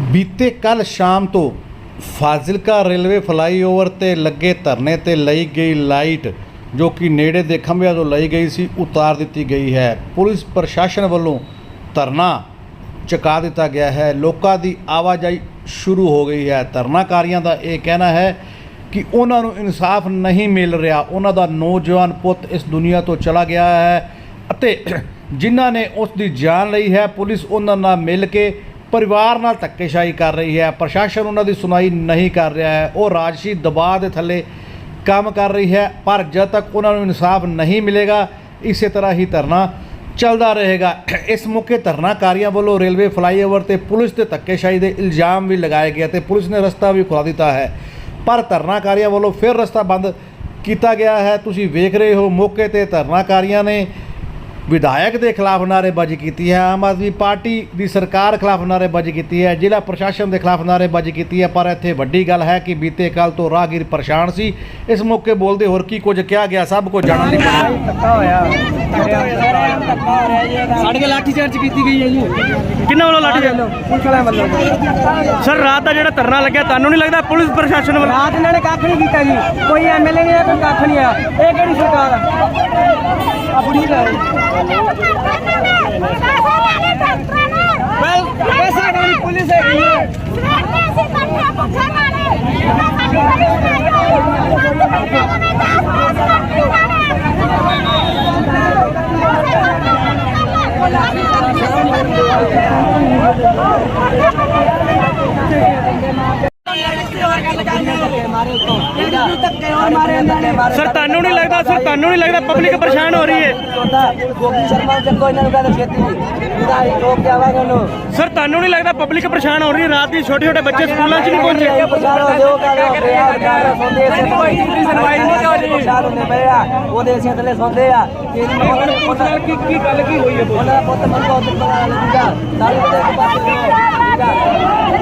ਬੀਤੇ ਕੱਲ ਸ਼ਾਮ ਤੋਂ ਫਾਜ਼ਿਲਕਾ ਰੇਲਵੇ ਫਲਾਈਓਵਰ ਤੇ ਲੱਗੇ ਧਰਨੇ ਤੇ ਲਈ ਗਈ ਲਾਈਟ, ਜੋ ਕਿ ਨੇੜੇ ਦੇ ਖੰਭਿਆਂ ਤੋਂ ਲਈ ਗਈ ਸੀ, ਉਤਾਰ ਦਿੱਤੀ ਗਈ ਹੈ। ਪੁਲਿਸ ਪ੍ਰਸ਼ਾਸਨ ਵੱਲੋਂ ਧਰਨਾ ਚੁਕਾ ਦਿੱਤਾ ਗਿਆ ਹੈ। ਲੋਕਾਂ ਦੀ ਆਵਾਜਾਈ ਸ਼ੁਰੂ ਹੋ ਗਈ ਹੈ। ਧਰਨਾਕਾਰੀਆਂ ਦਾ ਇਹ ਕਹਿਣਾ ਹੈ ਕਿ ਉਹਨਾਂ ਨੂੰ ਇਨਸਾਫ ਨਹੀਂ ਮਿਲ ਰਿਹਾ। ਉਹਨਾਂ ਦਾ ਨੌਜਵਾਨ ਪੁੱਤ ਇਸ ਦੁਨੀਆ ਤੋਂ ਚਲਾ ਗਿਆ ਹੈ ਅਤੇ ਜਿਨ੍ਹਾਂ ਨੇ ਉਸ ਦੀ ਜਾਨ ਲਈ ਹੈ, ਪੁਲਿਸ ਉਹਨਾਂ ਨਾਲ ਮਿਲ ਕੇ ਪਰਿਵਾਰ ਨਾਲ ਧੱਕੇਸ਼ਾਹੀ ਕਰ ਰਹੀ ਹੈ, ਪ੍ਰਸ਼ਾਸਨ ਉਹਨਾਂ ਦੀ ਸੁਣਾਈ ਨਹੀਂ ਕਰ ਰਿਹਾ ਹੈ, ਉਹ ਰਾਜਸੀ ਦਬਾਅ ਦੇ ਥੱਲੇ ਕੰਮ ਕਰ ਰਹੀ ਹੈ, ਪਰ ਜਦ ਤੱਕ ਉਹਨਾਂ ਨੂੰ ਇਨਸਾਫ ਨਹੀਂ ਮਿਲੇਗਾ, ਇਸੇ ਤਰ੍ਹਾਂ ਹੀ ਧਰਨਾ ਚੱਲਦਾ ਰਹੇਗਾ। ਇਸ ਮੌਕੇ ਧਰਨਾਕਾਰੀਆਂ ਵੱਲੋਂ ਰੇਲਵੇ ਫਲਾਈਓਵਰ ਤੇ ਪੁਲਿਸ ਤੇ ਧੱਕੇਸ਼ਾਹੀ ਦੇ ਇਲਜ਼ਾਮ ਵੀ ਲਗਾਏ ਗਏ ਤੇ ਪੁਲਿਸ ਨੇ ਰਸਤਾ ਵੀ ਖੁਲਾ ਦਿੱਤਾ ਹੈ। ਪਰ ਧਰਨਾਕਾਰੀਆਂ ਵੱਲੋਂ ਫਿਰ ਰਸਤਾ ਬੰਦ ਕੀਤਾ ਗਿਆ ਹੈ। ਤੁਸੀਂ ਵੇਖ ਰਹੇ ਹੋ ਮੌਕੇ ਤੇ ਧਰਨਾਕਾਰੀਆਂ ਨੇ ਵਿਧਾਇਕ ਦੇ ਖਿਲਾਫ ਨਾਅਰੇਬਾਜ਼ੀ ਕੀਤੀ ਹੈ ਆਮ ਆਦਮੀ ਪਾਰਟੀ ਦੀ ਸਰਕਾਰ ਖਿਲਾਫ ਨਾਅਰੇਬਾਜ਼ੀ ਕੀਤੀ ਹੈ ਜ਼ਿਲ੍ਹਾ ਪ੍ਰਸ਼ਾਸਨ ਦੇ ਖਿਲਾਫ ਨਾਅਰੇਬਾਜ਼ੀ ਕੀਤੀ ਹੈ ਪਰ ਇੱਥੇ ਵੱਡੀ ਗੱਲ ਹੈ ਕਿ ਬੀਤੇ ਕੱਲ ਤੋਂ ਰਾਹਗੀਰ ਪਰੇਸ਼ਾਨ ਸੀ। ਇਸ ਮੌਕੇ ਬੋਲਦੇ ਹੋਰ ਕੀ ਕੁਝ ਕਿਹਾ ਗਿਆ ਸਭ ਕੁਝ ਜਾਣਨ ਲਈ ਧੱਕਾ ਹੋਇਆ ਧੱਕਾ ਹੋ ਰਿਹਾ ਜੀ ਸਾਡੇ ਕੇ ਲਾਠੀ ਚਾਰਜ ਕੀਤੀ ਗਈ ਹੈ ਜੀ। ਕਿੰਨਾ ਵੱਲੋਂ ਲੱਟ ਗਿਆ ਪੁਲਿਸ ਵਾਲਿਆਂ ਵੱਲੋਂ। ਸਰ ਰਾਤ ਦਾ ਜਿਹੜਾ ਧਰਨਾ ਲੱਗਿਆ ਤੁਹਾਨੂੰ ਨਹੀਂ ਲੱਗਦਾ ਪੁਲਿਸ ਪ੍ਰਸ਼ਾਸਨ ਵੱਲੋਂ? ਰਾਤ ਇਹਨਾਂ ਨੇ ਕੱਖ ਨਹੀਂ ਕੀਤਾ ਜੀ। ਕੋਈ ਐਮਐਲਏ ਨਹੀਂ ਆਇਆ ਕੋਈ ਕੱਖ ਨਹੀਂ ਆਇਆ। ਇਹ ਕਿਹੜੀ ਸਰਕਾਰ ਆ? ਆਪਣੀ ਲੈ ਪੈਸਾ ਕਾਹਦੀ ਪੁਲਿਸ ਸਰ ਤੁਹਾਨੂੰ ਨਹੀਂ ਲੱਗਦਾ ਸਰ ਤੁਹਾਨੂੰ ਨਹੀਂ ਲੱਗਦਾ ਪਬਲਿਕ ਪਰੇਸ਼ਾਨ ਹੋ ਰਹੀ ਹੈ? ਗੋਗੀ ਸ਼ਰਮਾ ਜੱਗੋ ਇਹਨਾਂ ਨੂੰ ਕਹਿੰਦੇ ਛੇਤੀ। ਇਹਦਾ ਰੋਕ ਕੇ ਆਵਾਂਗੇ ਉਹਨੂੰ। ਸਰ ਤੁਹਾਨੂੰ ਨਹੀਂ ਲੱਗਦਾ ਪਬਲਿਕ ਪਰੇਸ਼ਾਨ ਹੋ ਰਹੀ ਹੈ? ਰਾਤ ਦੀ ਛੋਟੇ ਛੋਟੇ ਬੱਚੇ ਸਕੂਲਾਂ 'ਚ ਨਹੀਂ ਪਹੁੰਚੇ? ਪਰੇਸ਼ਾਨ ਹੋ ਜਾਓ ਕਹਿੰਦੇ ਆ ਵਿਚਾਰੇ ਸੌਂਦੇ ਇਸੇ ਕੋਈ ਸੁਣਵਾਈ ਨਹੀਂ ਹੋ ਰਹੀ ਪਰੇਸ਼ਾਨ ਹੁੰਦੇ ਪਏ ਆ। ਉਹਦੇ ਇਸੇ ਥੱਲੇ ਸੌਂਦੇ ਆ। ਕੀ ਕੀ ਗੱਲ ਕੀ ਹੋਈ ਹੈ? ਪੁੱਤ ਸਾਰੇ ਪਾਸੇ